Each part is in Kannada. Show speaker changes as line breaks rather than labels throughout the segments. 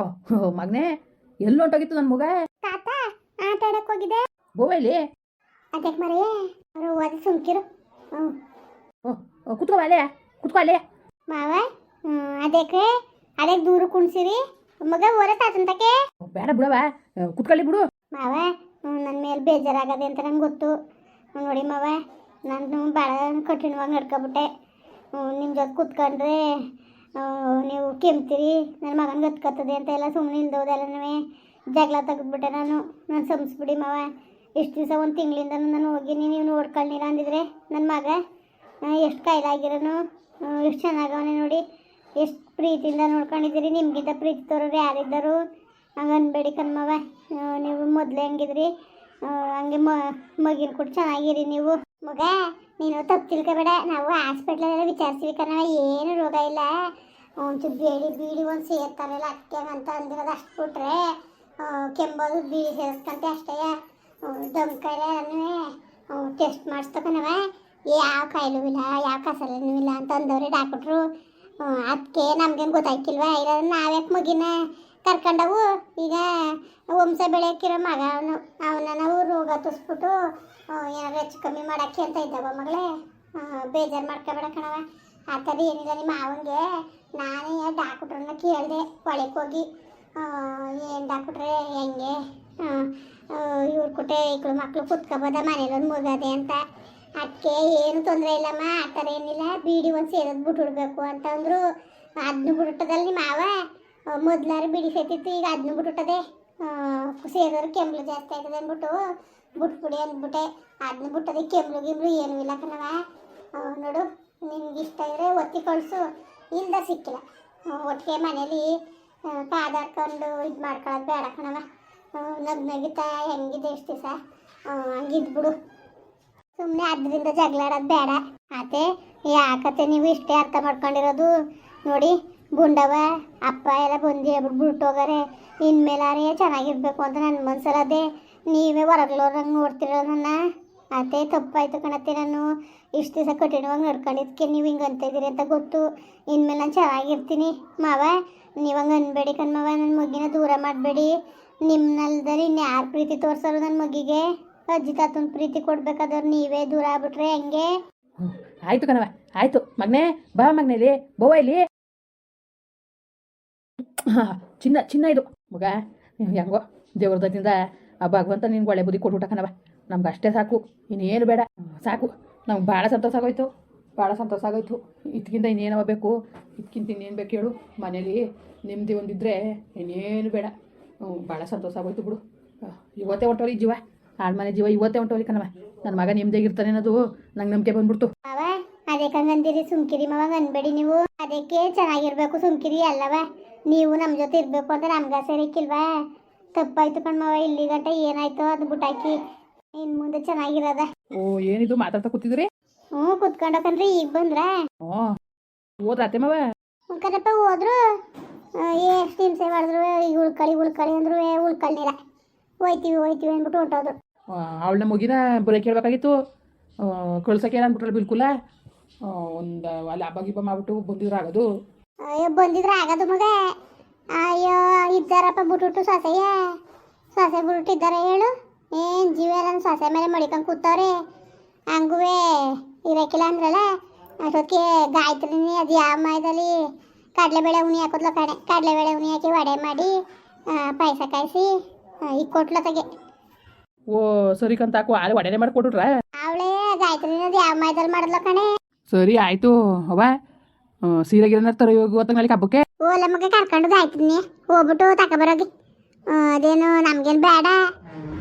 ಓ ಮಗನೇ ಎಲ್ಲಿ ಹೊಂಟೋಗಿತ್ತು ನನ್ನ ಮಗ?
ತಾತ ಆಟ ಆಡಕ್ ಹೋಗಿದೆ
ಬೋವೈಲಿ?
ಅದಕ್ಕೆ ಮರೆಯ ಅವರು ಓದಿ ಸುಮ್ಕಿರು.
ಕುತ್ಕೋ ಅಲ್ಲೇ ಕುತ್ಕೋ ಅಲ್ಲೇ.
ಮಾವ ಅದಕ್ಕೆ ಅದಕ್ಕೆ ದೂರ ಕುಣ್ಸಿರಿ? ಮಗ ಓರ ತಾತಂತಕ್ಕೆ?
ಬೇಡ ಬಿಡವ ಕುತ್ಕೊಳ್ಳಿ ಬಿಡು.
ಮಾವ ನನ್ನ ಮೇಲೆ ಬೇಜಾರಾಗದೆ ಅಂತ ನಂಗೆ ಗೊತ್ತು. ನೋಡಿ ಮಾವ ನಾನು ಭಾಳ ಕಠಿಣವಾಗಿ ನಡ್ಕೊಬಿಟ್ಟೆ. ನಿಮ್ಮ ಜೊತೆ ಕೂತ್ಕೊಂಡ್ರೆ ನೀವು ಕೆಮ್ತೀರಿ? ನನ್ನ ಮಗನ ಗತ್ಕತ್ತದೆ ಅಂತ ಎಲ್ಲ ಸುಮ್ಮನೆ ಇಲ್ದೋದೆಲ್ಲನೂ ಜಗಳ ತೆಗೆದ್ಬಿಟ್ಟೆ ನಾನು. ನಾನು ಸಂಸ್ಬಿಡಿ ಮಾವ. ಇಷ್ಟು ದಿವಸ ಒಂದು ತಿಂಗಳಿಂದ ನಾನು ಹೋಗಿನಿ. ನೀವು ನೋಡ್ಕೊಳ್ಳಿರ ಅಂದಿದ್ರೆ ನನ್ನ ಮಗ. ಎಷ್ಟು ಕಾಯಿಲಾಗಿರೋನು? ಎಷ್ಟು ಚೆನ್ನಾಗವನೆ ನೋಡಿ. ಎಷ್ಟು ಪ್ರೀತಿಯಿಂದ ನೋಡ್ಕೊಂಡಿದ್ದೀರಿ. ನಿಮ್ಗಿಂತ ಪ್ರೀತಿ ತೋರೋರು ಯಾರಿದ್ದರು? ಹಂಗೆ ಅನ್ಬೇಡಿ ಕಣ್ಮವ ನೀವು ಮೊದಲೇ ಹೆಂಗಿದ್ರಿ? ಹಂಗೆ ಮಗಿನ ಕೂಡ ಚೆನ್ನಾಗಿರಿ ನೀವು. ಮಗ, ನೀನು ತಪ್ಪು ತಿಳ್ಕೊಬೇಡ. ನಾವು ಹಾಸ್ಪಿಟ್ಲಲ್ಲೆಲ್ಲ ವಿಚಾರಿಸ್ತೀವಿ ಕಣವ ಏನು ರೋಗ ಇಲ್ಲ. ಒಂಚೂರು ಬೇಡಿ, ಬೀಡಿ ಒಂದು ಸೇರ್ತಾರಲ್ಲ ಅಕ್ಕೆ ಅಂತ ಅಂದಿರೋದು ಅಷ್ಟು ಬಿಟ್ರೆ ಕೆಂಬೋದು ಬೀಡಿ ಸೇರಿಸ್ಕಂತೆ ಅಷ್ಟೇ. ದಮ್ ಕಾಯಿಲೆ ಟೆಸ್ಟ್ ಮಾಡಿಸ್ತಕ್ಕನವ ಯಾವ ಕಾಯಿಲೂ ಇಲ್ಲ, ಯಾವ ಕಸಲೂ ಇಲ್ಲ ಅಂತ ಅಂದವ್ರಿ ಡಾಕ್ಟ್ರು. ಅದಕ್ಕೆ ನಮ್ಗೇನು ಗೊತ್ತಾಯ್ತಿಲ್ವ ಇಲ್ಲ ನಾವ್ಯಾಕೆ ಮಗಿನ ಕರ್ಕೊಂಡವು? ಈಗ ವಂಶ ಬೆಳೆಯಕ್ಕಿರೋ ಮಗ ಅವನು ಅವನ ನಾವು ರೋಗ ತುಸ್ಬಿಟ್ಟು ಏನಾದ್ರು ಹೆಚ್ಚು ಕಮ್ಮಿ ಮಾಡಕ್ಕೆ ಅಂತ ಇದ್ದಾವ ಮಗಳೇ? ಬೇಜಾರು ಮಾಡ್ಕೊಬೇಡ ಕಣವ ಆ ಥರ ಏನಿಲ್ಲ ನಿಮ್ಮ ಮಾವಂಗೆ ನಾನೇ ಡಾಕ್ಟ್ರನ್ನ ಕೇಳಿದೆ ಒಳಗೆ ಹೋಗಿ. ಏನು ಡಾಕ್ಟ್ರೆ, ಹೆಂಗೆ? ಇವ್ರ ಕುಟೆ ಇಕ್ಕಳು ಮಕ್ಕಳು ಕುತ್ಕೋಬೋದ ಮನೇಲಿ ಒಂದು ಮುಗದೆ ಅಂತ. ಅದಕ್ಕೆ ಏನು ತೊಂದರೆ ಇಲ್ಲಮ್ಮ, ಆ ಥರ ಏನಿಲ್ಲ. ಬೀಡಿ ಒಂದು ಸೇರೋದು ಬಿಟ್ಬಿಡ್ಬೇಕು ಅಂತಂದ್ರು ಅದನ್ನು ಬಿಟ್ಟದಲ್ಲಿ ನಿಮ್ಮ ಮಾವ? ಮೊದ್ಲಾರು ಬಿಡಿ ಸೇತಿತ್ತು ಈಗ ಅದನ್ನು ಬಿಟ್ಟದೆ ಸೇರೋರು ಕೆಮ್ಮು ಜಾಸ್ತಿ ಆಗ್ತದೆ ಅಂದ್ಬಿಟ್ಟು ಬಿಟ್ಬಿಡಿ ಅಂದ್ಬಿಟ್ಟೆ. ಅದನ್ನು ಬಿಟ್ಟದೆ ಕೆಮ್ಮು ಗಿಮ್ಲು ಏನೂ ಇಲ್ಲ ಕಣವ ನೋಡು. ನಿನ್ಗೆ ಇಷ್ಟ ಇದ್ರೆ ಒತ್ತಿ ಇಲ್ದ ಸಿಕ್ಕಿಲ್ಲ. ಒಟ್ಟಿಗೆ ಮನೇಲಿ ಕಾದಾಡ್ಕೊಂಡು ಇದು ಮಾಡ್ಕೊಳ್ಳೋದು ಬೇಡ ಕಣವ ನಗ್ ನಗಿತಾ ಹೆಂಗಿದೆ ಎಷ್ಟು ದಿವಸ? ಹಂಗಿದ್ಬಿಡು ಸುಮ್ಮನೆ ಅದರಿಂದ ಜಗಳಾಡೋದು ಬೇಡ. ಆತೆ, ಯಾಕತ್ತೆ ನೀವು ಇಷ್ಟೇ ಅರ್ಥ ಮಾಡ್ಕೊಂಡಿರೋದು? ನೋಡಿ ಗುಂಡವ ಅಪ್ಪ ಎಲ್ಲ ಬಂದು ಹೇಳ್ಬಿಟ್ಟು ಬಿಟ್ಟು ಹೋಗಾರೆ. ಇನ್ಮೇಲಾರೇ ಚೆನ್ನಾಗಿರ್ಬೇಕು ಅಂತ ನನ್ನ ಮನ್ಸಲ್ಲದೆ ನೀವೇ ಹೊರಗ್ಲೋರಂಗೆ ನೋಡ್ತಿರೋ ನನ್ನ? ಅದೇ ತಪ್ಪಾಯ್ತು ಕಣತ್ತೆ ನಾನು. ಇಷ್ಟು ದಿವಸ ಕಠಿಣವಾಗಿ ನಡ್ಕೊಂಡಿದ್ದಕ್ಕೆ ನೀವು ಹಿಂಗೆ ಅಂತಿದ್ದೀರಿ ಅಂತ ಗೊತ್ತು. ಇನ್ಮೇಲೆ ನಾನು ಚೆನ್ನಾಗಿರ್ತೀನಿ. ಮಾವ, ನೀವು ಹಂಗೆ ಅನ್ಬೇಡಿ ಕಣ್ಮವ ನನ್ನ ಮಗಿನ ದೂರ ಮಾಡಬೇಡಿ. ನಿಮ್ಮಲ್ದರೆ ಇನ್ನು ಯಾರು ಪ್ರೀತಿ ತೋರಿಸೋರು ನನ್ನ ಮಗಿಗೆ ಅಜ್ಜಿ ತಾತನ ಪ್ರೀತಿ ಕೊಡ್ಬೇಕಾದವ್ರು ನೀವೇ ದೂರ ಆಗ್ಬಿಟ್ರೆ ಹೆಂಗೆ.
ಆಯ್ತು ಕಣವ ಆಯ್ತು. ಮಗನೇ, ಬಾ ಮಗನೇಲಿ ಬೋವ ಇಲ್ಲಿ. ಚಿನ್ನ ಚಿನ್ನ ಇದು. ಮಗ, ಹೆಂಗೋ ದೇವ್ರದಿಂದ ಆ ಭಗವಂತ ನಿನ್ಗೆ ಒಳ್ಳೆ ಬುದ್ಧಿ ಕೊಟ್ಬಿಟ್ಟ ಕಣವ ನಮ್ಗೆ ಅಷ್ಟೇ ಸಾಕು. ಇನ್ನೇನು ಬೇಡ. ಸಾಕು. ನಮ್ಗೆ ಭಾಳ ಸಂತೋಷ ಆಗೋಯ್ತು. ಭಾಳ ಸಂತೋಷ ಆಗೋಯ್ತು. ಇದಕ್ಕಿಂತ ಇನ್ನೇನವ ಬೇಕು? ಇದಕ್ಕಿಂತ ಇನ್ನೇನು ಬೇಕು ಹೇಳು. ಮನೇಲಿ ನೆಮ್ಮದಿ ಒಂದಿದ್ರೆ ಇನ್ನೇನು ಬೇಡ. ಭಾಳ ಸಂತೋಷ ಆಗೋಯ್ತು ಬಿಡು. ಇವತ್ತೇ ಹೊಂಟೋಲಿ ಜೀವ. ಮನೆ ಜೀವ ಇವತ್ತೇ ಹೊಂಟೋಲಿ ಕಣವ ನನ್ನ ಮಗ ನೆಮ್ಮದಿಯಾಗಿರ್ತಾನೆ ಅನ್ನೋದು ನಂಗೆ ನಂಬಿಕೆ ಬಂದ್ಬಿಡ್ತು.
ಮಾವ, ಅದಕ್ಕೆ ಹಂಗಂದಿರಿ ಸುಮ್ಕಿರಿ ಮಾವ, ಅನ್ಬೇಡಿ ನೀವು. ಅದಕ್ಕೆ ಚೆನ್ನಾಗಿರ್ಬೇಕು ಸುಮ್ಕಿರಿ ಅಲ್ಲವ ನೀವು ನಮ್ಮ ಜೊತೆ ಇರಬೇಕು ಅಂತ ನಮ್ಗೆ ಸೇರಿಕ್ಕಿಲ್ವಾ ತಪ್ಪಾಯ್ತು ಕಣ್ಮವ ಇಲ್ಲಿ ಗಂಟ ಏನಾಯ್ತು ಅದು ಬಿಟ್ಟಾಕಿ ಇನ್ನು ಮುಂದೆ ಚೆನ್ನಾಗಿರದ.
ಓ ಏನಿದು ಮಾತಾಡ್ತಾ ಕೂತಿದ್ರಿ?
ಹ್ಞೂ ಕುತ್ಕೊಂಡಕನ್ರಿ ಈಗ ಬಂದ್ರ.
ಹ್ಞೂ ಅತ್ತೆ ಮಾವ?
ಕಣಪ್ಪ ಹೋದ್ರು. ಎಷ್ಟು ಹಿಂಸೆ ಮಾಡಿದ್ರು ಈಗ ಉಳ್ಕಳಿ ಉಳ್ಕಳಿ ಅಂದ್ರು ಉಳ್ಕಳ್ನಿಲ್ಲ ಹೋಯ್ತೀವಿ ಹೋಯ್ತೀವಿ ಅಂದ್ಬಿಟ್ಟು ಹೊಂಟೋದ್ರು.
ಅವಳನ್ನ ಮುಗಿನ ಬರೀ ಕೇಳಬೇಕಾಗಿತ್ತು. ಕಳ್ಸಕ್ಕೆ ಅಂದ್ಬಿಟ್ರಲ್ಲ ಬಿಲ್ಕುಲ? ಒಂದು ಅಲ್ಲಿ ಹಬ್ಬ ಗಿಬ್ಬ ಮಾಡ್ಬಿಟ್ಟು ಬಂದಿದ್ರು ಆಗೋದು?
ಅಯ್ಯೋ ಬಂದಿದ್ರೆ ಆಗದು ಮಗ. ಅಯ್ಯೋ ಇದ್ದಾರಪ್ಪ ಬಿಟ್ಬಿಟ್ಟು ಸೊಸೆಯ ಸೊಸೆ ಬಿಟ್ಬಿಟ್ಟಿದ್ದಾರೆ ಹೇಳು. ಏನು ಜೀವನ ಸೊಸೆ ಮೇಲೆ ಮಡಿಕೊಂಡು ಕೂತವ್ರೆ. ಹಂಗುವೆ ಇರಕ್ಕಿಲ್ಲ ಅಂದ್ರಲ್ಲ ಅಷ್ಟೊತ್ತಿಗೆ ಗಾಯತ್ರಿನಿ ಅದು ಯಾವ ಮಾಯದಲ್ಲಿ ಕಡಲೆಬೇಳೆ ಉಣಿ ಹಾಕೋದ್ಲ ಕಣೆ. ಕಡಲೆಬೇಳೆ ಉಣಿ ಹಾಕಿ ವಡೆ ಮಾಡಿ ಪಾಯಸ ಕಾಯಿಸಿ ಈಗ ಕೊಟ್ಲ ತಗೆ
ಓ ಸರಿ ಕಂತಾಕು ಆಳೆ ಒಡೆನೆ ಮಾಡಿಕೊಟ್ರ
ಅವಳೇ ಗಾಯತ್ರಿ ಯಾವ ಮಾಯದಲ್ಲಿ ಮಾಡಿದ್ಲ ಕಣೆ.
ಸರಿ ಆಯ್ತು ಅವ ಸೀರೆ ಗಿರನ ತರ ಇವತ್ತು ಹಬ್ಬಕ್ಕೆ
ಓ ಮಗ ಕರ್ಕೊಂಡು ಗಾಯತ್ರಿ ಹೋಗ್ಬಿಟ್ಟು ತಗೊಬರೋಗಿ ಅದೇನು ನಮ್ಗೇನು ಬೇಡ.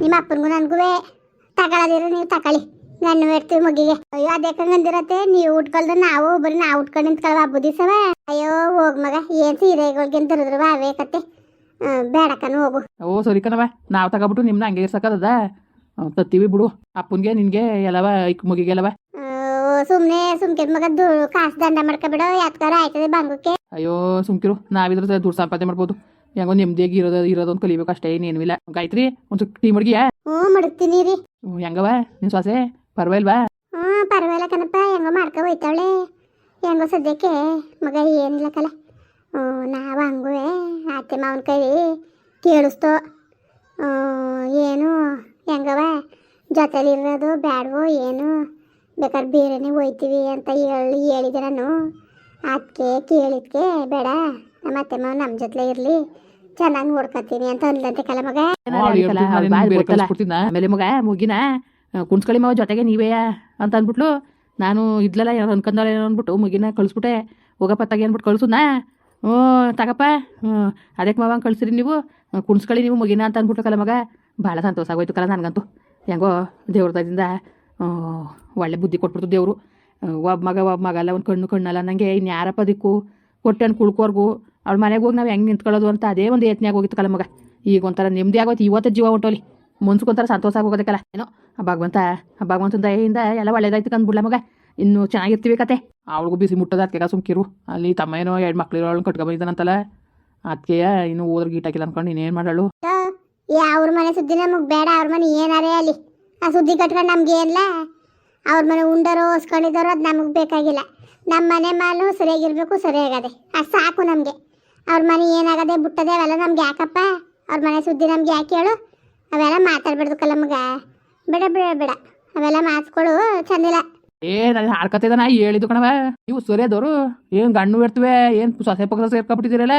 ನಿಮ್ಮ ಅಪ್ಪನಿಗೂ ನನಗೂ ತಗೊಳ್ಳೋದಿರೋ ನೀವು ತಗೊಳ್ಳಿ. ನನ್ನ ಇಡ್ತೀವಿ ಮಗಿಗೆ ಅಯ್ಯೋ ಅದಕ್ಕೆ ಹಂಗಂದಿರತ್ತೆ ನೀವು ಉಟ್ಕೊಳ್ದ ನಾವು ಬರೀ ನಾವು ಉಟ್ಕೊಂಡು ನಿಂತ್ಕೊಳ್ಳೋ ಹಬ್ಬ ದಿವಸವ ಅಯ್ಯೋ ಹೋಗ್ ಮಗ. ಏನ್ ಸೀರೆಗಳಿಗೆ ತರದ್ರು ಅವೇ ಕತೆ ಆ, ಬೇಡ ಕಣ್ ಹೋಗು.
ಓ ಸರಿ ಕಣವ ನಾವು ತಗೊಬಿಟ್ಟು ನಿಮ್ನ ಹಂಗೆ ಇರ್ಸಕ್ಕದ ತತ್ತೀವಿ ಬಿಡು. ಅಪ್ಪನಿಗೆ ನಿನಗೆ ಎಲ್ಲವ ಇಕ್ ಮುಗಿಗೆಲ್ಲವ
ಸುಮ್ನೆ ಸುಮ್ಕಿರ್ ಮಗ. ದು ಕಾಸು ದಂಡ ಮಾಡ್ಕೊಬಿಡೋ ಯಾತ್ಕಾರ ಆಯ್ತದೆ ಬಂಗಕ್ಕೆ
ಅಯ್ಯೋ ಸುಮ್ಕಿರು. ನಾವಿದ್ರ ದುಡ್ಡು ಸಂಪಾದನೆ ಮಾಡ್ಬೋದು. ಹೆಂಗೋ ನೆಮ್ಮದಿಯಾಗಿ ಇರೋದು ಇರೋದೊಂದು ಕಲಿಬೇಕು ಅಷ್ಟೇ ಏನೇನು ಇಲ್ಲ. ಗಾಯತ್ರಿ ಒಂದು ಟೀ ಮಡ್ಗಿಯಾ?
ಹ್ಞೂ ಮಡಗ್ತೀನಿ ರೀ.
ಹೆಂಗವ ನಿನ್ ಸೊಸೆ? ಪರವಾಗಿಲ್ವಾ?
ಹ್ಞೂ ಪರವಾಗಿಲ್ಲ ಕಣಪ್ಪ ಹೆಂಗೋ ಮಾಡ್ಕೊ ಹೋಯ್ತಾವಳೆ ಹೆಂಗೋ ಸದ್ಯಕ್ಕೆ ಮಗ ಏನಿಲ್ಲ ಕಲ. ನಾವು ಹಂಗೂ ಅತ್ತೆ ಮಾವನ ಕೈ ಕೇಳಿಸ್ತೋ. ಏನು ಏನು ಹೆಂಗವ ಜೊತೆಲಿರೋದು ಬ್ಯಾಡವೋ ಏನು? ಬೇಕಾದ್ರೆ ಬೇರೆನೇ ಹೋಯ್ತೀವಿ ಅಂತ ಹೇಳಿ ಹೇಳಿದೆ ನಾನು. ಅದಕ್ಕೆ ಕೇಳಿದ್ಕೆ ಬೇಡ. ನಮ್ಮ ಅತ್ತೆ ಮಾವ ನಮ್ಮ ಜೊತೆ ಇರಲಿ. ಚೆನ್ನಾಗಿ ನೋಡ್ಕೊತೀನಿ ಅಂತ ಅಂದ್ಲಂತೆ ಕಲ ಮಗ.
ಆಮೇಲೆ ಮಗ ಮುಗಿನ? ಕುಣ್ಸ್ಕೊಳ್ಳಿ ಮಾವ ಜೊತೆಗೆ ನೀವೇ ಅಂತ ಅಂದ್ಬಿಟ್ಲು. ನಾನು ಇದ್ಲಲ್ಲ ಏನೋ ಅನ್ಕೊಂಡಲ್ಲ ಏನೋ ಅಂದ್ಬಿಟ್ಟು ಮುಗಿನ ಕಳಿಸ್ಬಿಟ್ಟೆ. ಹೋಗಪ್ಪ ತಗೆ ಅಂದ್ಬಿಟ್ಟು ಕಳ್ಸುದ್ನಾ? ಹ್ಞೂ ತಗಪ್ಪ. ಹ್ಞೂ ಅದಕ್ಕೆ ಮಾವ ಕಳಿಸ್ರಿ ನೀವು. ಕುಣ್ಸ್ಕೊಳ್ಳಿ ನೀವು ಮುಗಿನ ಅಂತ ಅಂದ್ಬಿಟ್ಟು ಕಲ ಮಗ. ಭಾಳ ಸಂತೋಷ ಆಗೋಯ್ತು ಕಲ ನನಗಂತೂ. ಹೆಂಗೋ ದೇವ್ರದಿಂದ ಒಳ್ಳೆ ಬುದ್ಧಿ ಕೊಟ್ಬಿಡ್ತು ದೇವರು. ಒಬ್ಬ ಮಗ ಒಬ್ಬ ಮಗ ಅಲ್ಲ ಒಂದು ಕಣ್ಣು ಕಣ್ಣಲ್ಲ ನನಗೆ ಇನ್ಯಾರಪ್ಪ ದಿಕ್ಕು. ಕೊಟ್ಟೆನ್ ಕುಳ್ಕೋರ್ಗು. ಅವ್ಳ ಮನೆಗೆ ಹೋಗಿ ನಾವು ಹೆಂಗೆ ನಿಂತ್ಕೊಳ್ಳೋದು ಅಂತ ಅದೇ ಒಂದು ಯತ್ನೆ ಆಗೋಗಿತ್ತು ಕಲ ಮಗ. ಈಗ ಒಂಥರ ನೆಮ್ಮದಿ ಆಗೋಯ್ತು ಇವತ್ತು ಜೀವ ಹೊಂಟೋಲಿ ಮನ್ಸ್ಗೊಂಥರ ಸಂತೋಷ ಆಗೋಗೋದಕ್ಕಲ್ಲ ಏನೋ ಆ ಭಗವಂತ ಆ ಭಗವಂತನ ದಯೆಯಿಂದ ಎಲ್ಲ ಒಳ್ಳೇದಾಯ್ತು ಕಂದ್ಬಿಡ್ಲ ಮಗ. ಇನ್ನು ಚೆನ್ನಾಗಿರ್ತೀವಿ ಕತೆ. ಅವಳಿಗೂ ಬಿಸಿ ಮುಟ್ಟದ ಸುಮ್ಕಿರು. ಅಲ್ಲಿ ತಮ್ಮ ಏನೋ ಎರಡು ಮಕ್ಳು ಅವಳನ್ನ ಕಟ್ಕೊಂಬಂದಿದ್ದಾನಂತಲ್ಲ ಅದಕ್ಕೆ ಇನ್ನು ಹೋದ್ರೆ ಗೀಟಾಕಿಲ್ಲ ಅನ್ಕೊಂಡು ಇನ್ನೇನು ಮಾಡಳು
ಅವ್ರ ಮನೆ ಸುದ್ದಿ ನಮಗೆ ಬೇಡ ಅವ್ರ ಮನೆ ಏನಾರೇ ಅಲ್ಲಿ. ಆ ಸುದ್ದಿ ಕಟ್ಕೊಂಡು ನಮ್ಗೆ ಏನಿಲ್ಲ ಅವ್ರ ಮನೆ ಉಂಡರೋ ಹೊಸ್ಕೊಂಡಿದ್ದಾರೋ ಅದು ನಮಗೆ ಬೇಕಾಗಿಲ್ಲ. ನಮ್ಮ ಮನೆ ಮಾಲು ಸರಿಯಾಗಿರ್ಬೇಕು ಸರಿಯಾಗದೆ. ಅದು ಸಾಕು ನಮಗೆ. ಅವ್ರ ಮನೆ ಏನಾಗದೆ ಬಿಟ್ಟದೆ ಅವೆಲ್ಲ ನಮ್ಗೆ ಯಾಕಪ್ಪ? ಅವ್ರ ಮನೆ ಸುದ್ದಿ ನಮ್ಗೆ ಯಾಕೆ ಹೇಳು? ಅವೆಲ್ಲ ಮಾತಾಡ್ಬಿಡ್ದು ಮಗ. ಬೇಡ ಬೇಡ ಬೇಡ. ಅವೆಲ್ಲ ಮಾತ್ಕೊಳು ಚಂದಿಲ್ಲ
ಏ, ನಾನು ನಾ ಹೇಳಿದ್ದು ಕಣವ ನೀವು ಸೊರೆದವರು ಏನು ಗಣ್ಣು ಇರ್ತವೆ, ಏನು ಸೊಸೆ ಪಕ್ಕ ಸೇರ್ಕೊಬಿಟ್ಟಿದ್ದೀರಲ್ಲ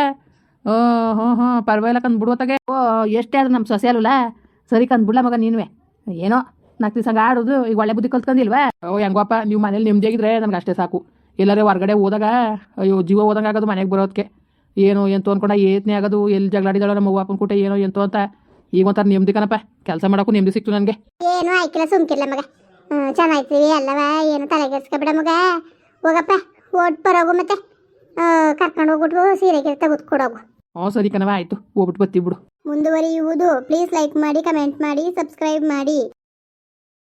ಓ ಹ್ಞೂ ಹ್ಞೂ ಪರವಾಗಿಲ್ಲ ಕಂದು ಬಿಡುವತ್ತಾಗೆ ಓ, ಎಷ್ಟೇ ಆದ್ರೆ ನಮ್ಮ ಸೊಸೆ ಅಲ್ಲ ಸರಿ ಕಂದು ಬಿಡ್ಲ ಮಗ ನೀನುವೆ. ಏನೋ ನಾಲ್ಕು ದಿವಸ ಆಡೋದು, ಈಗ ಒಳ್ಳೆ ಬುದ್ಧಿ ಕಲ್ತ್ಕೊಂಡಿಲ್ವಾ ಓ ಹೆಂಗಪ್ಪ ನೀವು ಮನೇಲಿ ನಿಮ್ದಾಗಿದ್ರೆ ನಮ್ಗೆ ಅಷ್ಟೇ ಸಾಕು. ಎಲ್ಲರೂ ಹೊರಗಡೆ ಹೋದಾಗ, ಅಯ್ಯೋ, ಜೀವ ಹೋದಂಗೆ ಆಗೋದು ಮನೆಗೆ ಬರೋದಕ್ಕೆ ಏನು ಎಂತೋ ಅನ್ಕೊಂಡ ಏತ್ನೇ ಆಗೋದು ಎಲ್ಲಿ ಜಗಳಾಡಿದಾಳೋ ನಮ್ಮ ಅವ್ವ ಅಪ್ಪನ ಕೂಟ ಏನೋ ಎಂತೋ ಅಂತ. ಈಗ ಒಂಥರ ನೆಮ್ಮದಿ ಕಣಪ್ಪ ಕೆಲಸ ಮಾಡೋಕ್ಕೂ ನೆಮ್ಮದಿ ಸಿಕ್ತು ನನಗೆ.
ಏನು ಆಯ್ಕಿಲ್ಲ ಸುಮ್ಕಿಲ್ಲ ಮಗ. ಹ್ಞೂ ಚೆನ್ನಾಗ್ತೀವಿ ಅಲ್ಲವ? ಏನು ತಲೆಗೆಡ್ಸ್ಕೊಬೇಡ ಮಗ. ಹೋಗಪ್ಪ ಓಟ್ ಬರೋಗು ಮತ್ತೆ ಕರ್ಕೊಂಡು ಹೋಗ್ಬಿಟ್ಟು ಸೀರೆ ಕೆಲಸ ತೆಗೆದುಕೊಡೋಗು
ಹ್ಞೂ ಸರಿ ಕಣವ ಆಯಿತು ಹೋಗ್ಬಿಟ್ಟು ಬತ್ತಿ ಬಿಡು.
ಮುಂದುವರಿಯುವುದು. ಪ್ಲೀಸ್ ಲೈಕ್ ಮಾಡಿ ಕಮೆಂಟ್ ಮಾಡಿ ಸಬ್ಸ್ಕ್ರೈಬ್ ಮಾಡಿ.